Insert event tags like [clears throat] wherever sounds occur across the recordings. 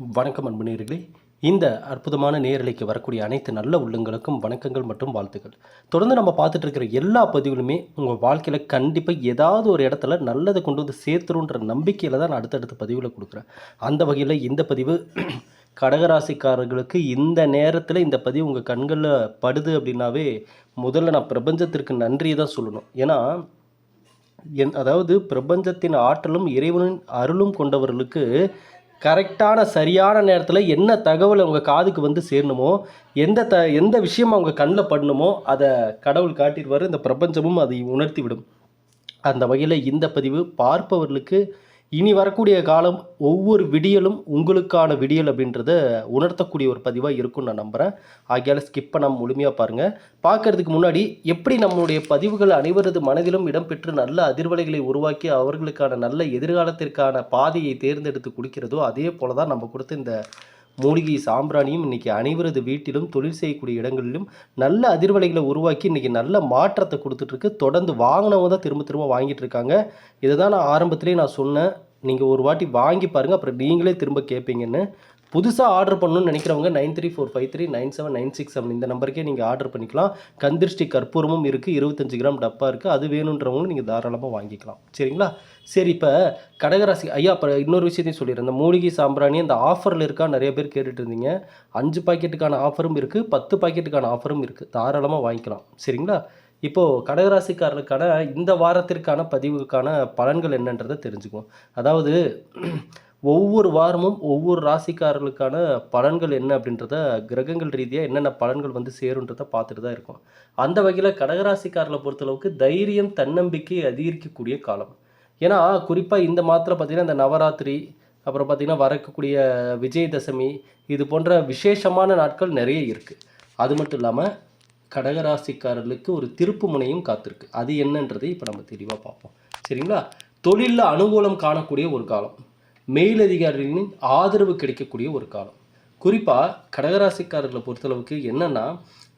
வணக்கம் அன்பு இந்த அற்புதமான நேரலைக்கு வரக்கூடிய அனைத்து நல்ல உள்ளங்களுக்கும் வணக்கங்கள் மற்றும் வாழ்த்துக்கள். தொடர்ந்து நம்ம பார்த்துட்டு இருக்கிற எல்லா பதிவுகளுமே உங்கள் வாழ்க்கையில் கண்டிப்பாக ஏதாவது ஒரு இடத்துல நல்லதை கொண்டு வந்து சேர்த்துருன்ற நம்பிக்கையில் தான் நான் அடுத்தடுத்த பதிவில் கொடுக்குறேன். அந்த வகையில் இந்த பதிவு [clears throat] கடகராசிக்காரர்களுக்கு இந்த நேரத்தில் இந்த பதிவு உங்கள் கண்களில் படுது அப்படின்னாவே முதல்ல நான் பிரபஞ்சத்திற்கு நன்றியை தான் சொல்லணும். ஏன்னா என் அதாவது பிரபஞ்சத்தின் ஆற்றலும் இறைவனின் அருளும் கொண்டவர்களுக்கு கரெக்டான சரியான நேரத்தில் என்ன தகவல் அவங்க காதுக்கு வந்து சேரணுமோ எந்த த எந்த விஷயம் அவங்க கண்ணில் பண்ணணுமோ அதை கடவுள் காட்டிடுவார். இந்த பிரபஞ்சமும் அதை உணர்த்தி விடும் அந்த வகையில் இந்த பதிவு பார்ப்பவர்களுக்கு இனி வரக்கூடிய காலம் ஒவ்வொரு விடியலும் உங்களுக்கான விடியல் அப்படின்றத உணர்த்தக்கூடிய ஒரு பதிவாக இருக்கும்னு நான் நம்புகிறேன் ஆகியால் ஸ்கிப் நம்ம முழுமையாக பாருங்கள் பார்க்கறதுக்கு முன்னாடி எப்படி நம்மளுடைய பதிவுகள் அனைவரது மனதிலும் இடம்பெற்று நல்ல அதிர்வலைகளை உருவாக்கி அவர்களுக்கான நல்ல எதிர்காலத்திற்கான பாதையை தேர்ந்தெடுத்து கொடுக்கிறதோ அதே போல தான் நம்ம கொடுத்த இந்த மூலிகை சாம்பிராணியும் இன்றைக்கி அனைவரது வீட்டிலும் தொழில் செய்யக்கூடிய இடங்களிலும் நல்ல அதிர்வலைகளை உருவாக்கி இன்றைக்கி நல்ல மாற்றத்தை கொடுத்துட்ருக்கு. தொடர்ந்து வாங்கினவங்க தான் திரும்ப திரும்ப வாங்கிட்டு இருக்காங்க இதை தான் நான் ஆரம்பத்திலே நான் சொன்னேன். நீங்கள் ஒரு வாட்டி வாங்கி பாருங்கள் அப்புறம் நீங்களே திரும்ப கேட்பீங்கன்னு புதுசாக ஆர்டர் பண்ணணும்னு நினைக்கிறவங்க nine three four five three nine seven nine six seven இந்த நம்பருக்கே நீங்கள் ஆர்டர் பண்ணிக்கலாம். கந்திருஷ்டி கற்பூரமும் இருக்குது இருபத்தஞ்சு கிராம் டப்பா இருக்குது அது வேணுன்றவங்களும் நீங்கள் தாராளமாக வாங்கிக்கலாம். சரிங்களா? சரி இப்போ கடகராசி ஐயா இப்போ இன்னொரு விஷயத்தையும் சொல்லிடுறேன். இந்த மூலிகை சாம்பிராணி அந்த ஆஃபரில் இருக்கா? நிறைய பேர் கேட்டுட்டு இருந்தீங்க. அஞ்சு பாக்கெட்டுக்கான ஆஃபரும் இருக்குது பத்து பாக்கெட்டுக்கான ஆஃபரும் இருக்குது தாராளமாக வாங்கிக்கலாம். சரிங்களா? இப்போது கடகராசிக்காரர்களுக்கான இந்த வாரத்திற்கான பதிவுக்கான பலன்கள் என்னன்றதை தெரிஞ்சுக்குவோம். அதாவது ஒவ்வொரு வாரமும் ஒவ்வொரு ராசிக்காரர்களுக்கான பலன்கள் என்ன அப்படின்றத கிரகங்கள் ரீதியாக என்னென்ன பலன்கள் வந்து சேருன்றத பார்த்துட்டு தான் இருக்கும். அந்த வகையில் கடகராசிக்காரர்களை பொறுத்தளவுக்கு தைரியம் தன்னம்பிக்கை அதிகரிக்கக்கூடிய காலம். ஏன்னா குறிப்பாக இந்த மாதத்தில் பார்த்திங்கன்னா இந்த நவராத்திரி அப்புறம் பார்த்திங்கன்னா வரக்கூடிய விஜயதசமி இது போன்ற விசேஷமான நாட்கள் நிறைய இருக்குது அது மட்டும் இல்லாமல் கடகராசிக்காரர்களுக்கு ஒரு திருப்பு முனையும் காத்திருக்கு. அது என்னன்றதை இப்போ நம்ம தெளிவாக பார்ப்போம். சரிங்களா? தொழிலில் அனுகூலம் காணக்கூடிய ஒரு காலம். மேலதிகாரிகளின் ஆதரவு கிடைக்கக்கூடிய ஒரு காலம். குறிப்பாக கடகராசிக்காரர்களை பொறுத்தளவுக்கு என்னென்னா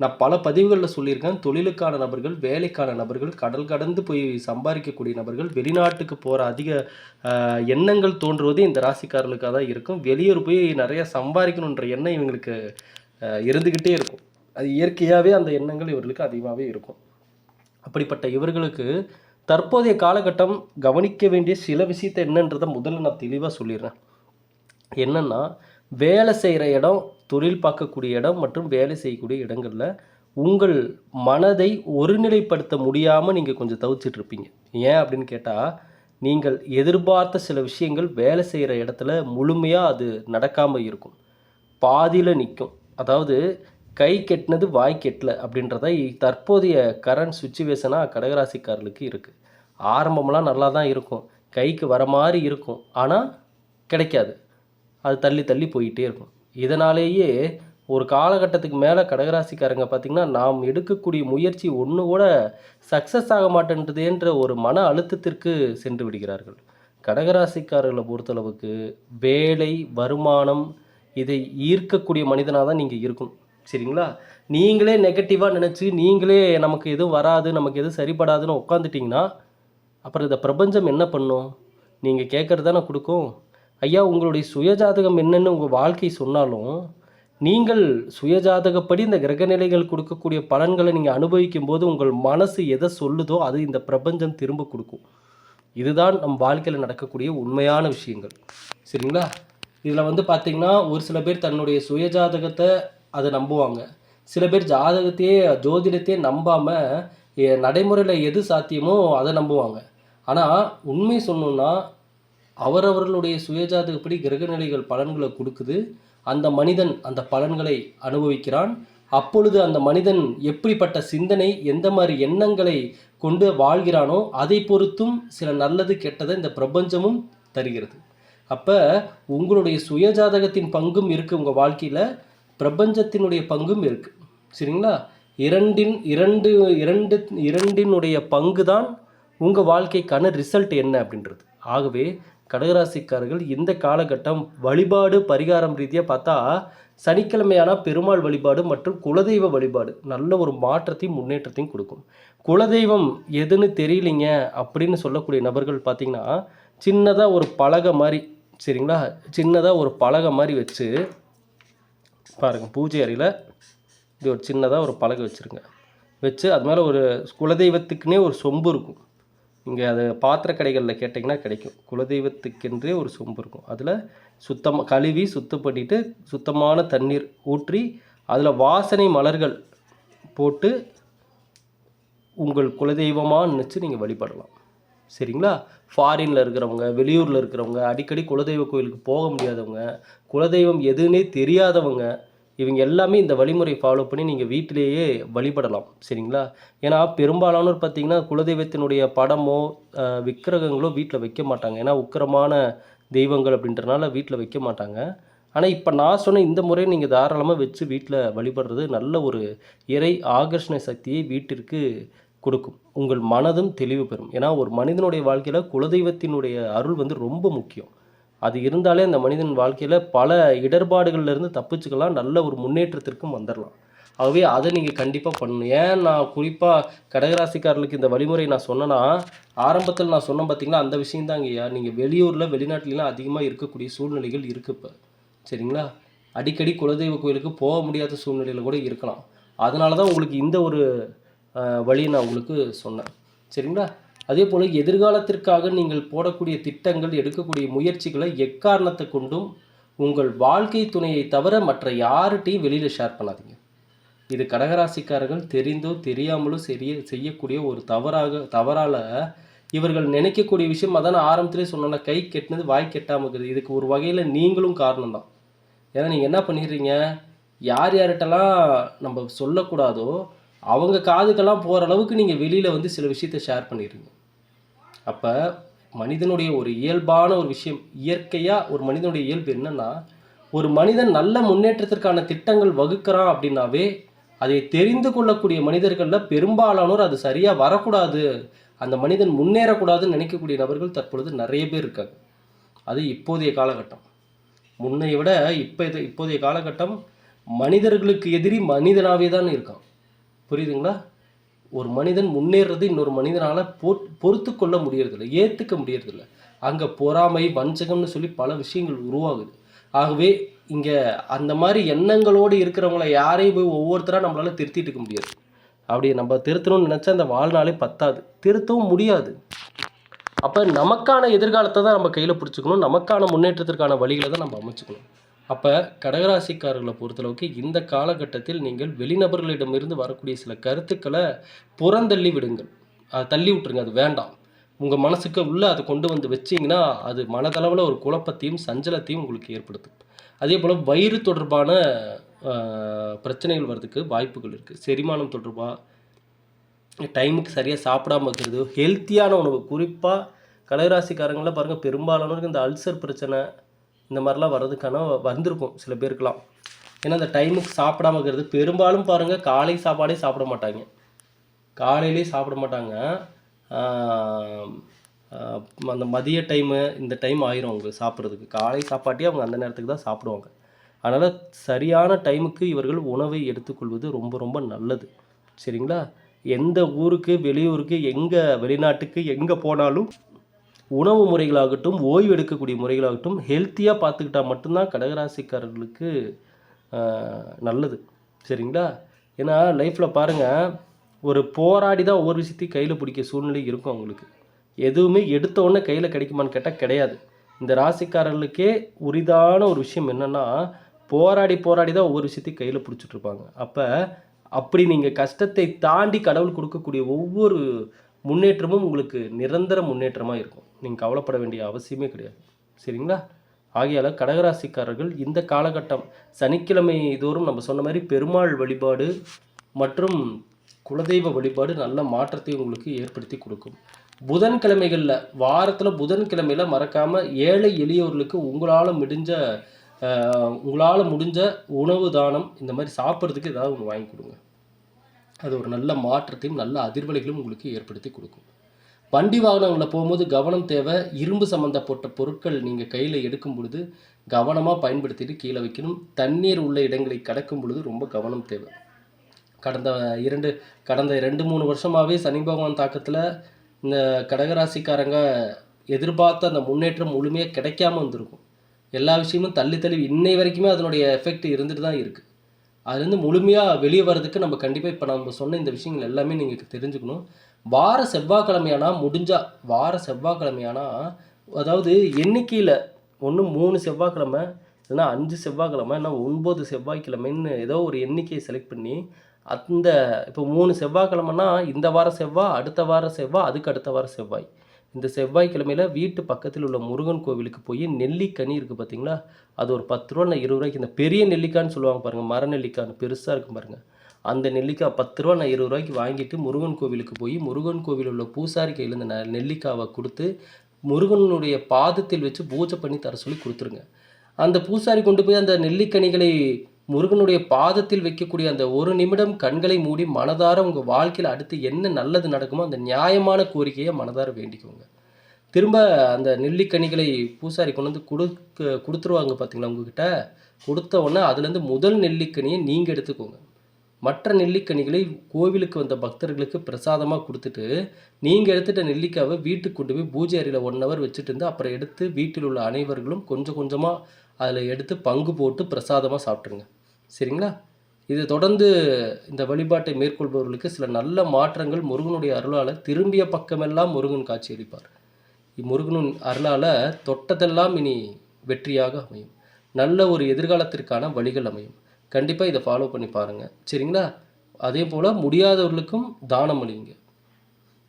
நான் பல பதிவுகளில் சொல்லியிருக்கேன். தொழிலுக்கான நபர்கள் வேலைக்கான நபர்கள் கடல் கடந்து போய் சம்பாதிக்கக்கூடிய நபர்கள் வெளிநாட்டுக்கு போகிற அதிக எண்ணங்கள் தோன்றுவது இந்த ராசிக்காரர்களுக்காக தான் இருக்கும். வெளியூர் போய் நிறைய சம்பாதிக்கணுன்ற எண்ணம் இவங்களுக்கு இருந்துக்கிட்டே இருக்கும். அது இயற்கையாகவே அந்த எண்ணங்கள் இவர்களுக்கு அதிகமாகவே இருக்கும். அப்படிப்பட்ட இவர்களுக்கு தற்போதைய காலகட்டம் கவனிக்க வேண்டிய சில விஷயத்தை என்னன்றதை முதல்ல நான் தெளிவாக சொல்லிடுறேன். என்னென்னா வேலை செய்கிற இடம் தொழில் பார்க்கக்கூடிய இடம் மற்றும் வேலை செய்யக்கூடிய இடங்களில் உங்கள் மனதை ஒருநிலைப்படுத்த முடியாமல் நீங்கள் கொஞ்சம் தவிச்சிட்டு இருப்பீங்க ஏன் அப்படின்னு கேட்டால் நீங்கள் எதிர்பார்த்த சில விஷயங்கள் வேலை செய்கிற இடத்துல முழுமையாக அது நடக்காமல் இருக்கும். பாதியில் நிற்கும் அதாவது கை கெட்டினது வாய் கெட்டல அப்படின்றத தற்போதைய கரண்ட் சுச்சுவேஷனாக கடகராசிக்காரர்களுக்கு இருக்குது ஆரம்பமெல்லாம் நல்லா தான் இருக்கும். கைக்கு வர மாதிரி இருக்கும். ஆனால் கிடைக்காது. அது தள்ளி தள்ளி போயிட்டே இருக்கும். இதனாலேயே ஒரு காலகட்டத்துக்கு மேலே கடகராசிக்காரங்க பார்த்திங்கன்னா நாம் எடுக்கக்கூடிய முயற்சி ஒன்று கூட சக்ஸஸ் ஆக மாட்டேன்றதேன்ற ஒரு மன அழுத்தத்திற்கு சென்று விடுகிறார்கள். கடகராசிக்காரர்களை பொறுத்தளவுக்கு வேலை வருமானம் இதை ஈர்க்கக்கூடிய மனிதனாக தான் நீங்கள் இருக்கணும் சரிங்களா? நீங்களே நெகட்டிவாக நினச்சி நீங்களே நமக்கு எதுவும் வராது நமக்கு எதுவும் சரிப்படாதுன்னு உட்காந்துட்டிங்கன்னா அப்புறம் இந்த பிரபஞ்சம் என்ன பண்ணும்? நீங்கள் கேட்குறது தானே கொடுக்கும். ஐயா உங்களுடைய சுயஜாதகம் என்னன்னு உங்கள் வாழ்க்கை சொன்னாலும் நீங்கள் சுயஜாதகப்படி இந்த கிரகநிலைகள் கொடுக்கக்கூடிய பலன்களை நீங்கள் அனுபவிக்கும் போது உங்கள் மனசு எதை சொல்லுதோ அது இந்த பிரபஞ்சம் திரும்ப கொடுக்கும். இதுதான் நம் வாழ்க்கையில் நடக்கக்கூடிய உண்மையான விஷயங்கள். சரிங்களா? இதில் வந்து பார்த்தீங்கன்னா ஒரு சில பேர் தன்னுடைய சுயஜாதகத்தை அதை நம்புவாங்க. சில பேர் ஜாதகத்தையே ஜோதிடத்தையே நம்பாமல் நடைமுறையில் எது சாத்தியமோ அதை நம்புவாங்க. ஆனால் உண்மை சொன்னோன்னா அவரவர்களுடைய சுயஜாதகப்படி கிரகநிலைகள் பலன்களை கொடுக்குது. அந்த மனிதன் அந்த பலன்களை அனுபவிக்கிறான். அப்பொழுது அந்த மனிதன் எப்படிப்பட்ட சிந்தனை எந்த மாதிரி எண்ணங்களை கொண்டு வாழ்கிறானோ அதை பொறுத்தும் சில நல்லது கெட்டதை இந்த பிரபஞ்சமும் தருகிறது. அப்போ உங்களுடைய சுயஜாதகத்தின் பங்கும் இருக்குது உங்கள் வாழ்க்கையில். பிரபஞ்சத்தினுடைய பங்கும் இருக்குது சரிங்களா? இரண்டின் இரண்டு இரண்டு இரண்டினுடைய பங்கு தான் உங்கள் வாழ்க்கைக்கான ரிசல்ட் என்ன அப்படின்றது. ஆகவே கடகராசிக்காரர்கள் இந்த காலகட்டம் வழிபாடு பரிகாரம் ரீதியாக பார்த்தா சனிக்கிழமையான பெருமாள் வழிபாடு மற்றும் குலதெய்வ வழிபாடு நல்ல ஒரு மாற்றத்தையும் முன்னேற்றத்தையும் கொடுக்கும். குலதெய்வம் எதுன்னு தெரியலிங்க அப்படின்னு சொல்லக்கூடிய நபர்கள் பார்த்திங்கன்னா சின்னதாக ஒரு பலகை மாதிரி சரிங்களா? சின்னதாக ஒரு பலகை மாதிரி வச்சு பாருங்கள் பூஜை அறையில் இது ஒரு சின்னதாக ஒரு பலகை வச்சுருங்க. வச்சு அது மேலே ஒரு குலதெய்வத்துக்குன்னே ஒரு சொம்பு இருக்கும். இங்கே அது பாத்திர கடைகளில் கேட்டிங்கன்னா கிடைக்கும். குலதெய்வத்துக்கென்றே ஒரு சொம்பு இருக்கும். அதில் சுத்தமாக கழுவி சுத்தம் பண்ணிவிட்டு சுத்தமான தண்ணீர் ஊற்றி அதில் வாசனை மலர்கள் போட்டு உங்கள் குலதெய்வமாக நினச்சி நீங்கள் வழிபடலாம். சரிங்களா? ஃபாரினில் இருக்கிறவங்க வெளியூரில் இருக்கிறவங்க அடிக்கடி குலதெய்வ கோயிலுக்கு போக முடியாதவங்க குலதெய்வம் எதுன்னே தெரியாதவங்க இவங்க எல்லாமே இந்த வழிமுறை ஃபாலோ பண்ணி நீங்கள் வீட்டிலேயே வழிபடலாம். சரிங்களா? ஏன்னா பெரும்பாலானோர் பார்த்திங்கன்னா குலதெய்வத்தினுடைய படமோ விக்கிரகங்களோ வீட்டில் வைக்க மாட்டாங்க. ஏன்னா உக்கிரமான தெய்வங்கள் அப்படின்றனால வீட்டில் வைக்க மாட்டாங்க. ஆனால் இப்போ நான் சொன்ன இந்த முறை நீங்கள் தாராளமாக வச்சு வீட்டில் வழிபடுறது நல்ல ஒரு இறை ஆகர்ஷண சக்தியை வீட்டிற்கு கொடுக்கும். உங்கள் மனதும் தெளிவு பெறும். ஏன்னா ஒரு மனிதனுடைய வாழ்க்கையில் குலதெய்வத்தினுடைய அருள் வந்து ரொம்ப முக்கியம். அது இருந்தாலே அந்த மனிதன் வாழ்க்கையில் பல இடர்பாடுகள்லேருந்து தப்பிச்சுக்கலாம் நல்ல ஒரு முன்னேற்றத்திற்கும் வந்துடலாம் ஆகவே அதை நீங்கள் கண்டிப்பாக பண்ணணும். ஏன் நான் குறிப்பாக கடகராசிக்காரர்களுக்கு இந்த வழிமுறை நான் சொன்னேன்னா ஆரம்பத்தில் நான் சொன்னேன் பார்த்தீங்களா அந்த விஷயம் ஐயா. நீங்கள் வெளியூரில் வெளிநாட்டிலலாம் அதிகமாக இருக்கக்கூடிய சூழ்நிலைகள் இருக்குது இப்போ. சரிங்களா? அடிக்கடி குலதெய்வ கோயிலுக்கு போக முடியாத சூழ்நிலையில் கூட இருக்கலாம். அதனால தான் உங்களுக்கு இந்த ஒரு வழியை நான் உங்களுக்கு சொன்னேன். சரிங்களா? அதே போல் எதிர்காலத்திற்காக நீங்கள் போடக்கூடிய திட்டங்கள் எடுக்கக்கூடிய முயற்சிகளை எக்காரணத்தை கொண்டும் உங்கள் வாழ்க்கை துணையை தவிர மற்ற யார்கிட்டையும் வெளியில் ஷேர் பண்ணாதீங்க. இது கடகராசிக்காரர்கள் தெரிந்தோ தெரியாமலோ சரிய செய்யக்கூடிய ஒரு தவறாக தவறால் இவர்கள் நினைக்கக்கூடிய விஷயம் அதான் ஆரம்பத்திலே சொன்னேன்னா கை கெட்டினது வாய் கெட்டாமல் இருக்குது இதுக்கு ஒரு வகையில் நீங்களும் காரணம் தான். ஏன்னா நீங்கள் என்ன பண்ணிடுறீங்க? யார் யார்கிட்டலாம் நம்ம சொல்லக்கூடாதோ அவங்க காதுக்கெல்லாம் போகிற அளவுக்கு நீங்கள் வெளியில் வந்து சில விஷயத்தை ஷேர் பண்ணிடுறீங்க. அப்போ மனிதனுடைய ஒரு இயல்பான ஒரு விஷயம் இயற்கையாக ஒரு மனிதனுடைய இயல்பு என்னென்னா ஒரு மனிதன் நல்ல முன்னேற்றத்திற்கான திட்டங்கள் வகுக்கிறான் அப்படின்னாவே அதை தெரிந்து கொள்ளக்கூடிய மனிதர்களில் பெரும்பாலானோர் அது சரியாக வரக்கூடாது. அந்த மனிதன் முன்னேறக்கூடாதுன்னு நினைக்கக்கூடிய நபர்கள் தற்பொழுது நிறைய பேர் இருக்காங்க. அது இப்போதைய காலகட்டம். முன்னைய விட இப்போ இது இப்போதைய காலகட்டம் மனிதர்களுக்கு எதிரி மனிதனாகவே தான் இருக்கான். புரியுதுங்களா? ஒரு மனிதன் முன்னேறது இன்னொரு மனிதனால் போ பொறுத்து கொள்ள முடியறதில்ல ஏற்றுக்க முடியறதில்ல. அங்கே பொறாமை வஞ்சகம்னு சொல்லி பல விஷயங்கள் உருவாகுது. ஆகவே இங்கே அந்த மாதிரி எண்ணங்களோடு இருக்கிறவங்கள யாரையும் போய் ஒவ்வொருத்தராக நம்மளால் திருத்திட்டு இருக்க முடியாது. அப்படி நம்ம திருத்தணும்னு நினச்சா அந்த வாழ்நாளே பத்தாது. திருத்தவும் முடியாது. அப்போ நமக்கான எதிர்காலத்தை தான் நம்ம கையில் பிடிச்சிக்கணும். நமக்கான முன்னேற்றத்திற்கான வழிகளை தான் நம்ம அமைச்சுக்கணும். அப்போ கடகராசிக்காரர்களை பொறுத்தளவுக்கு இந்த காலகட்டத்தில் நீங்கள் வெளிநபர்களிடமிருந்து வரக்கூடிய சில கருத்துக்களை புறந்தள்ளி விடுங்கள். அதை தள்ளி விட்டுருங்க அது வேண்டாம். உங்கள் மனசுக்கு உள்ளே அதை கொண்டு வந்து வச்சிங்கன்னா அது மனதளவில் ஒரு குழப்பத்தையும் சஞ்சலத்தையும் உங்களுக்கு ஏற்படுத்தும். அதே போல் வயிறு தொடர்பான பிரச்சனைகள் வர்றதுக்கு வாய்ப்புகள் இருக்குது செரிமானம் தொடர்பாக டைமுக்கு சரியாக சாப்பிடாம இருக்கிறது ஹெல்த்தியான உணவு. குறிப்பாக கடகராசிக்காரங்களாம் பாருங்கள் பெரும்பாலானவருக்கு இந்த அல்சர் பிரச்சனை இந்த மாதிரிலாம் வர்றதுக்கான வந்திருக்கும் சில பேருக்குலாம் ஏன்னா அந்த டைமுக்கு சாப்பிடாம இருக்கிறது பெரும்பாலும் பாருங்கள் காலை சாப்பாடே சாப்பிட மாட்டாங்க. காலையிலே சாப்பிட மாட்டாங்க. அந்த மதிய டைமு இந்த டைம் ஆயிரும் அவங்க சாப்பிட்றதுக்கு. காலை சாப்பாட்டே அவங்க அந்த நேரத்துக்கு தான் சாப்பிடுவாங்க. அதனால் சரியான டைமுக்கு இவர்கள் உணவை எடுத்துக்கொள்வது ரொம்ப ரொம்ப நல்லது. சரிங்களா? எந்த ஊருக்கு வெளியூருக்கு எங்கே வெளிநாட்டுக்கு எங்கே போனாலும் உணவு முறைகளாகட்டும் ஓய்வு எடுக்கக்கூடிய முறைகளாகட்டும் ஹெல்த்தியாக பார்த்துக்கிட்டா மட்டும்தான் கடகராசிக்காரர்களுக்கு நல்லது. சரிங்களா? ஏன்னா லைஃப்பில் பாருங்கள் ஒரு போராடி தான் ஒவ்வொரு விஷயத்தையும் கையில் பிடிக்க சூழ்நிலை இருக்கும் அவங்களுக்கு. எதுவுமே எடுத்த உடனே கையில் கிடைக்குமான்னு கேட்டால் கிடையாது. இந்த ராசிக்காரர்களுக்கே உரிதான ஒரு விஷயம் என்னென்னா போராடி போராடி தான் ஒவ்வொரு விஷயத்தையும் கையில் பிடிச்சிட்ருப்பாங்க அப்போ அப்படி நீங்கள் கஷ்டத்தை தாண்டி கடவுள் கொடுக்கக்கூடிய ஒவ்வொரு முன்னேற்றமும் உங்களுக்கு நிரந்தர முன்னேற்றமாக இருக்கும். நீங்கள் கவலைப்பட வேண்டிய அவசியமே கிடையாது. சரிங்களா? ஆகையால் கடகராசிக்காரர்கள் இந்த காலகட்டம் சனிக்கிழமை தோறும் நம்ம சொன்ன மாதிரி பெருமாள் வழிபாடு மற்றும் குலதெய்வ வழிபாடு நல்ல மாற்றத்தை உங்களுக்கு ஏற்படுத்தி கொடுக்கும். புதன்கிழமைகளில் வாரத்தில் புதன்கிழமையில் மறக்காமல் ஏழை எளியோர்களுக்கு உங்களால் முடிஞ்ச உங்களால் முடிஞ்ச உணவு தானம் இந்த மாதிரி சாப்பிட்றதுக்கு ஏதாவது ஒன்று வாங்கி கொடுங்க. அது ஒரு நல்ல மாற்றத்தையும் நல்ல அதிர்வலைகளும் உங்களுக்கு ஏற்படுத்தி கொடுக்கும். வண்டி வாகனங்களில் போகும்போது கவனம் தேவை. இரும்பு சம்மந்தப்பட்ட பொருட்கள் நீங்கள் கையில் எடுக்கும் பொழுது கவனமாக பயன்படுத்திட்டு கீழே வைக்கணும். தண்ணீர் உள்ள இடங்களை கடக்கும் பொழுது ரொம்ப கவனம் தேவை. கடந்த இரண்டு கடந்த ரெண்டு மூணு வருஷமாகவே சனி பகவான் தாக்கத்தில் இந்த கடகராசிக்காரங்க எதிர்பார்த்த அந்த முன்னேற்றம் முழுமையாக கிடைக்காம வந்திருக்கும். எல்லா விஷயமும் தள்ளி தள்ளி இன்னை வரைக்குமே அதனுடைய எஃபெக்ட் இருந்துட்டு தான் இருக்குது அதுலேருந்து முழுமையாக வெளியே வர்றதுக்கு நம்ம கண்டிப்பாக இப்போ நம்ம சொன்ன இந்த விஷயங்கள் எல்லாமே நீங்கள் தெரிஞ்சுக்கணும். வார செவ்வாய்க்கிழமையானா முடிஞ்சால் வார செவ்வாய்க்கிழமையானா அதாவது எண்ணிக்கையில் ஒன்று மூணு செவ்வாய்க்கிழமை இல்லைன்னா அஞ்சு செவ்வாய்க்கிழமை இல்லை ஒன்பது செவ்வாய்க்கிழமைன்னு ஏதோ ஒரு எண்ணிக்கையை செலக்ட் பண்ணி அந்த இப்போ மூணு செவ்வாய்க்கிழமைனா இந்த வார செவ்வாய் அடுத்த வார செவ்வாய் அதுக்கு அடுத்த வார செவ்வாய். இந்த செவ்வாய்க்கிழமையில வீட்டு பக்கத்தில் உள்ள முருகன் கோவிலுக்கு போய் நெல்லிக்கனி இருக்குது பார்த்தீங்களா அது ஒரு பத்து ரூபா இல்லை இருபது ரூபாய்க்கு இந்த பெரிய நெல்லிக்காய்ன்னு சொல்லுவாங்க பாருங்கள் மர நெல்லிக்காய்னு பெருசாக இருக்கும் பாருங்கள் அந்த நெல்லிக்காய் பத்து ரூபா நான் இருபது ரூபாய்க்கு வாங்கிட்டு முருகன் கோவிலுக்கு போய் முருகன் கோவில் உள்ள பூசாரி கையில் இந்த நெல்லிக்காவை கொடுத்து முருகனுடைய பாதத்தில் வச்சு பூஜை பண்ணி தர சொல்லி கொடுத்துருங்க. அந்த பூசாரி கொண்டு போய் அந்த நெல்லிக்கனிகளை முருகனுடைய பாதத்தில் வைக்கக்கூடிய அந்த ஒரு நிமிடம் கண்களை மூடி மனதார உங்கள் வாழ்க்கையில் அடுத்து என்ன நல்லது நடக்குமோ அந்த நியாயமான கோரிக்கையை மனதார வேண்டிக்கோங்க. திரும்ப அந்த நெல்லிக்கனிகளை பூசாரி கொண்டு வந்து கொடுக்க கொடுத்துருவாங்க பார்த்தீங்களா உங்ககிட்ட? கொடுத்த உடனே அதுலேருந்து முதல் நெல்லிக்கனியை நீங்கள் எடுத்துக்கோங்க. மற்ற நெல்லிக்கனிகளை கோவிலுக்கு வந்த பக்தர்களுக்கு பிரசாதமாக கொடுத்துட்டு நீங்கள் எடுத்துகிட்ட நெல்லிக்காவை வீட்டுக்கு கொண்டு போய் பூஜை அறையில் ஒன் ஹவர் வச்சுட்டு இருந்து அப்புறம் எடுத்து வீட்டில் உள்ள அனைவர்களும் கொஞ்சம் கொஞ்சமாக அதில் எடுத்து பங்கு போட்டு பிரசாதமாக சாப்பிட்ருங்க சரிங்களா? இது தொடர்ந்து இந்த வழிபாட்டை மேற்கொள்பவர்களுக்கு சில நல்ல மாற்றங்கள் முருகனுடைய அருளால் திரும்பிய பக்கமெல்லாம் முருகன் காட்சியளிப்பார். முருகனின் அருளால் தொட்டதெல்லாம் இனி வெற்றியாக அமையும். நல்ல ஒரு எதிர்காலத்திற்கான வழிகள் அமையும். கண்டிப்பாக இதை ஃபாலோ பண்ணி பாருங்கள் சரிங்களா? அதே போல் முடியாதவர்களுக்கும் தானம் அளிங்க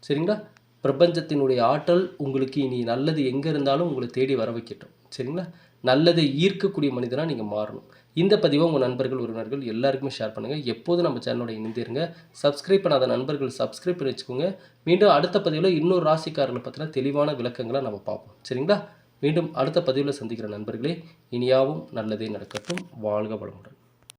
சரிங்களா? பிரபஞ்சத்தினுடைய ஆற்றல் உங்களுக்கு இனி நல்லது எங்கே இருந்தாலும் உங்களை தேடி வர வைக்கட்டும். சரிங்களா? நல்லதை ஈர்க்கக்கூடிய மனிதனாக நீங்கள் மாறணும். இந்த பதிவை உங்கள் நண்பர்கள் உறவினர்கள் எல்லாருக்குமே ஷேர் பண்ணுங்கள் எப்போதும் நம்ம சேனலோட இணைந்திருங்க. சப்ஸ்கிரைப் பண்ணாத நண்பர்கள் சப்ஸ்கிரைப் பண்ணி வச்சுக்கோங்க. மீண்டும் அடுத்த பதிவில் இன்னொரு ராசிக்காரர்களை பற்றின தெளிவான விளக்கங்களை நம்ம பார்ப்போம். சரிங்களா? மீண்டும் அடுத்த பதிவில் சந்திக்கிற நண்பர்களே இனியாவும் நல்லதே நடக்கட்டும். வாழ்க வளமுடன்.